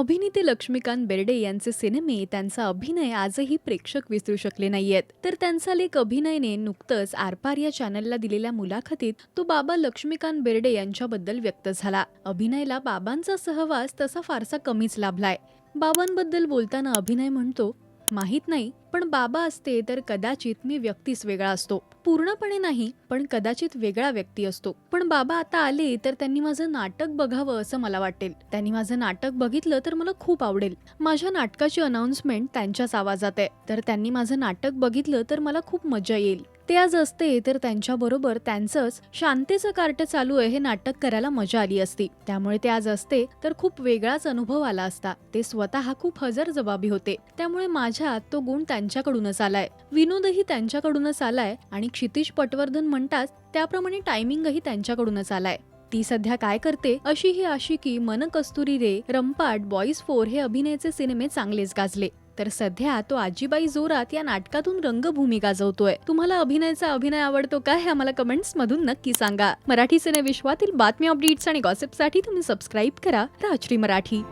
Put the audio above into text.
अभिनेते लक्ष्मीकांत बेर्डे यांचे सिनेमे त्यांचा अभिनय आजही प्रेक्षक विसरू शकले नाहीयेत. तर त्यांचा लेख अभिनयने नुकतंच आरपार या चॅनलला दिलेल्या मुलाखतीत तो बाबा लक्ष्मीकांत बेर्डे यांच्याबद्दल व्यक्त झाला. अभिनयला बाबांचा सहवास तसा फारसा कमीच लाभलाय. बाबांबद्दल बोलताना अभिनय म्हणतो माहीत नाही पण बाबा असते तर कदाचित मी व्यक्तीच वेगळा असतो. पूर्णपणे नाही पण कदाचित वेगळा व्यक्ती असतो. पण बाबा आता आले तर त्यांनी माझं नाटक बघावं असं मला वाटेल. त्यांनी माझं नाटक बघितलं तर मला खूप आवडेल. माझ्या नाटकाची अनाउन्समेंट त्यांच्याच आवाजात आहे. तर त्यांनी माझं नाटक बघितलं तर मला खूप मजा येईल. ते आज असते तर त्यांच्याबरोबर त्यांचंच शांतीचं कार्ट चालू आहे हे नाटक करायला मजा आली असती. त्यामुळे ते आज असते तर खूप वेगळाच अनुभव आला असता. ते स्वतः खूप हजर जबाबी होते. त्यामुळे माझ्यात तो गुण त्यांच्याकडूनच आलाय. विनोदही त्यांच्याकडूनच आलाय आणि क्षितिज पटवर्धन म्हणतात त्याप्रमाणे टायमिंगही त्यांच्याकडूनच आलाय. ती सध्या काय करते अशी ही आशिकी मन कस्तुरी रे रंपाट बॉईज फोर हे अभिनयाचे सिनेमे चांगलेच गाजले. तर सध्या तो आजीबाई जोरात या नाटकातून रंगभूमी गाजवतोय. तुम्हाला अभिनयाचा अभिनय आवडतो का हे आम्हाला कमेंट्स मधून नक्की सांगा. मराठी सिने विश्वातील बातमी अपडेट्स आणि गॉसिपसाठी तुम्ही सबस्क्राईब करा राजश्री मराठी.